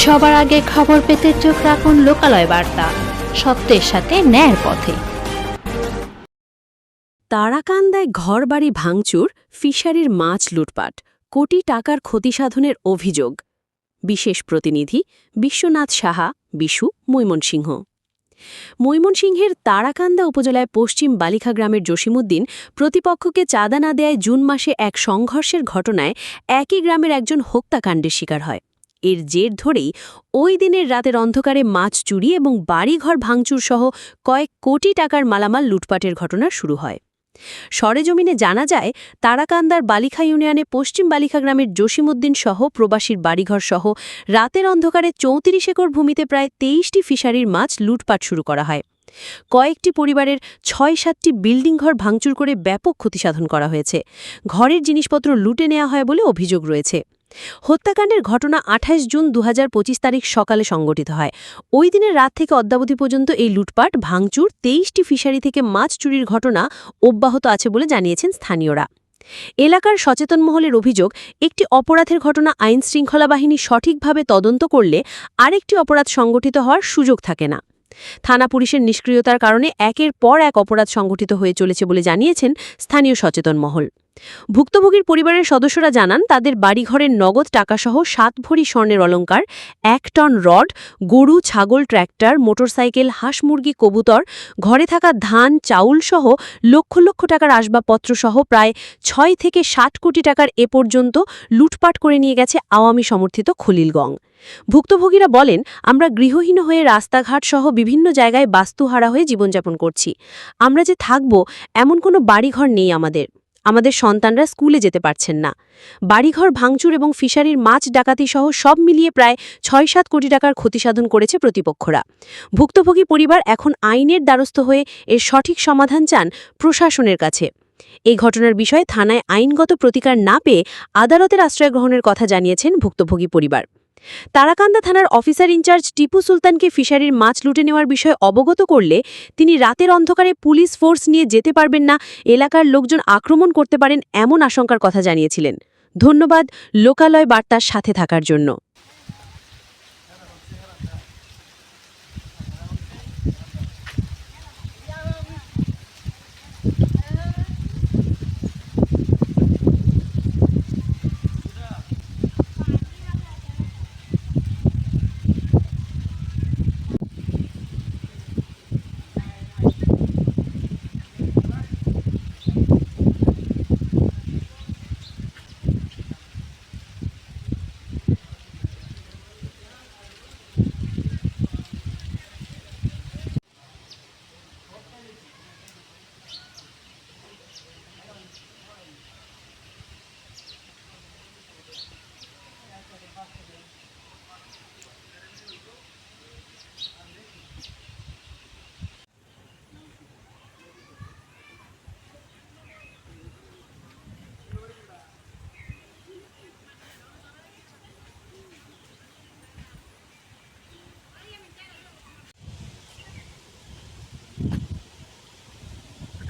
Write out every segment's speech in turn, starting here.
সবার আগে খবর পেতে চোখ রাখুন লোকালয় বার্তা। সত্যের সাথে ন্যায়ের পথে। তারাকান্দায় ঘরবাড়ি ভাঙচুর, ফিশারির মাছ লুটপাট, কোটি টাকার ক্ষতিসাধনের অভিযোগ। বিশেষ প্রতিনিধি বিশ্বনাথ সাহা, বিশু মৈমনসিংহ। মৈমনসিংহের তারাকান্দা উপজেলায় পশ্চিম বালিখা গ্রামের জসিমুদ্দিন প্রতিপক্ষকে চাঁদা না দেয় জুন মাসে এক সংঘর্ষের ঘটনায় একই গ্রামের একজন হত্যাকাণ্ডের শিকার হয়। এর জের ধরেই ওই দিনের রাতের অন্ধকারে মাছ চুরি এবং বাড়িঘর ভাঙচুর সহ কয়েক কোটি টাকার মালামাল লুটপাটের ঘটনা শুরু হয়। সরেজমিনে জানা যায়, তারাকান্দার বালিখা ইউনিয়নে পশ্চিম বালিখা গ্রামের জসিমুদ্দিন সহ প্রবাসীর বাড়িঘর সহ রাতের অন্ধকারে চৌত্রিশ একর ভূমিতে প্রায় তেইশটি ফিশারির মাছ লুটপাট শুরু করা হয়। কয়েকটি পরিবারের ছয় সাতটি বিল্ডিং ঘর ভাঙচুর করে ব্যাপক ক্ষতিসাধন করা হয়েছে। ঘরের জিনিসপত্র লুটে নেওয়া হয় বলে অভিযোগ রয়েছে। হত্যাকাণ্ডের ঘটনা আঠাশ জুন দু হাজার পঁচিশ তারিখ সকালে সংগঠিত হয়। ওই দিনের রাত থেকে অদ্যাবধি পর্যন্ত এই লুটপাট, ভাঙচুর, তেইশটি ফিশারি থেকে মাছ চুরির ঘটনা অব্যাহত আছে বলে জানিয়েছেন স্থানীয়রা। এলাকার সচেতন মহলের অভিযোগ, একটি অপরাধের ঘটনা আইন শৃঙ্খলা বাহিনী সঠিকভাবে তদন্ত করলে আরেকটি অপরাধ সংগঠিত হওয়ার সুযোগ থাকে না। থানা পুলিশের নিষ্ক্রিয়তার কারণে একের পর এক অপরাধ সংগঠিত হয়ে চলেছে বলে জানিয়েছেন স্থানীয় সচেতন মহল। ভুক্তভোগীর পরিবারের সদস্যরা জানান, তাদের বাড়িঘরের নগদ টাকাসহ সাত ভরি স্বর্ণের অলঙ্কার এক টন রড, গরু, ছাগল, ট্র্যাক্টর, মোটরসাইকেল, হাঁস মুরগি, কবুতর, ঘরে থাকা ধান, চাউল সহ লক্ষ লক্ষ টাকার আসবাবপত্র সহ প্রায় ছয় থেকে ষাট কোটি টাকার এ পর্যন্ত লুটপাট করে নিয়ে গেছে আওয়ামী সমর্থিত খলিলগং। ভুক্তভোগীরা বলেন, আমরা গৃহহীন হয়ে রাস্তাঘাট সহ বিভিন্ন জায়গায় বাস্তুহারা হয়ে জীবনযাপন করছি। আমরা যে থাকব, এমন কোনো বাড়িঘর নেই আমাদের। আমাদের সন্তানরা স্কুলে যেতে পারছেন না। বাড়িঘর ভাঙচুর এবং ফিশারির মাছ ডাকাতি সহ সব মিলিয়ে প্রায় ছয় সাত কোটি টাকার ক্ষতিসাধন করেছে প্রতিপক্ষরা। ভুক্তভোগী পরিবার এখন আইনের দ্বারস্থ হয়ে এর সঠিক সমাধান চান প্রশাসনের কাছে। এই ঘটনার বিষয়ে থানায় আইনগত প্রতিকার না পেয়ে আদালতের আশ্রয় গ্রহণের কথা জানিয়েছেন ভুক্তভোগী পরিবার। তারাকান্দা থানার অফিসার ইনচার্জ টিপু সুলতানকে ফিশারির মাছ লুটে নেওয়ার বিষয়ে অবগত করলে তিনি রাতের অন্ধকারে পুলিশ ফোর্স নিয়ে যেতে পারবেন না, এলাকার লোকজন আক্রমণ করতে পারেন এমন আশঙ্কার কথা জানিয়েছিলেন। ধন্যবাদ, লোকালয় বার্তার সাথে থাকার জন্য।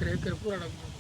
ஏக்கர் ஏக்கர் பூரா நடக்கும்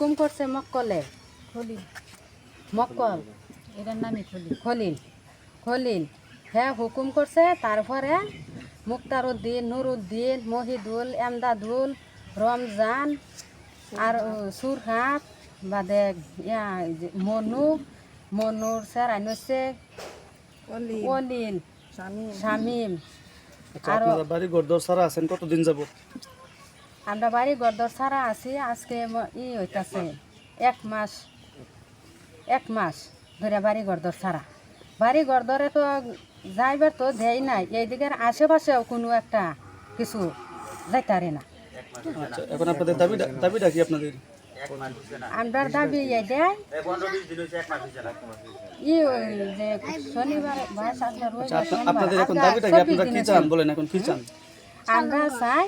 হুকুম করছে মক্কলে। খলিল। মক্কল। এটার নামই খলিল। খলিল। খলিল। হ্যাঁ হুকুম করছে তারপরে মুক্তারুদ্দিন নুরুদ্দিন মহিদুল এমদাদুল রমজান আর সুরহাট বাদে মনু মনুর স্যার আইনছে অলিল। শামিম। আচ্ছা আরো- আপনারা বাড়ি ঘর দর সারা আছেন কতদিন যাব আমরা বাড়ি গরদর ছাড়া আছি আজকে ই হইতাছে এক মাস এক মাস ধরে বাড়ি গরদর ছাড়া। বাড়ি গরদরে তো যাইবার তো দেয় নাই এইদিকের আশেপাশেও কোনো একটা কিছু যাইতারে না। আচ্ছা এখন আপনাদের দাবিটা দাবিটা কি আপনাদের? আমরার দাবি এই দেয় ই যে শনিবার আচ্ছা আপনা- আপনাদের এখন দাবিটা কি? আপনারা কি চান? বলেন এখন কি চান? আমরা চাই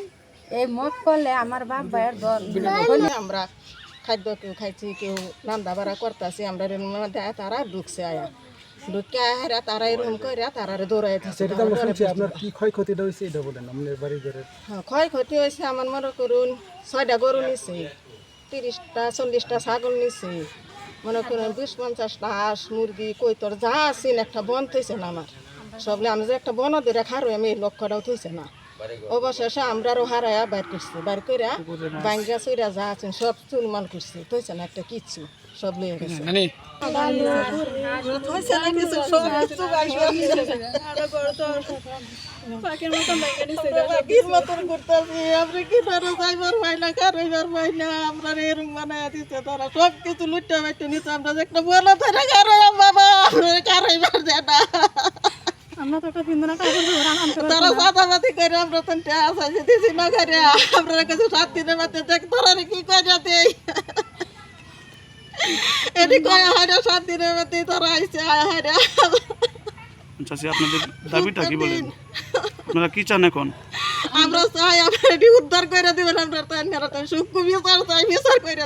এই মত করলে আমার বাপ ভাইয়ের দল আমরা খাদ্য কেউ খাইছি কেউ রান্না বাড়া করতেছি আমরা তারা ঢুকছে আয়া। ঢুকে আয়া তারা এরকম করে তারা দৌড়াই সেটা তো আপনার কি ক্ষয়ক্ষতিটা হয়েছে এটা বলেন আপনার বাড়ি ঘরের ক্ষয়ক্ষতি হয়েছে আমার মনে করুন ছয়টা গরু নিছে তিরিশটা চল্লিশটা ছাগল নিছে। মনে করুন বিশ পঞ্চাশটা হাঁস মুরগি কৈতর যা আছেন একটা বন থইছে না আমার। সবলে আমি যে একটা বন ধরে খারো আমি এই লক্ষ্যটাও থইছে না। অবশেষে আমরারও হারায়া বাইর করছি। বাইর করে বাঙ্গা চুরা যা আছেন সব চুলমান করছি। না একটা কিচ্ছু সব লয়ে গেছে। করতেছি? আমরা আমরা এরকম বানায় দিচ্ছে তারা। সব কিছু লুটে বাইতে নিচ্ছে আমরা যে একটা বলে ধরে কারও বাবা। তারা চাঁদাবাদি করে আমরা তো আসাইছি দিছি না করে আমরা কাছে সাত দিনের মধ্যে দেখ তোরা কি করে দেই এটি কয়া না সাত দিনের মধ্যে তারা আইসে আয় না আচ্ছা আপনাদের দাবিটা কি বলেন? আপনারা কি চান এখন? আমরা চাই আমরা উদ্ধার করে দিবেন আমরা তাই সুখ বিচার চাই বিচার করে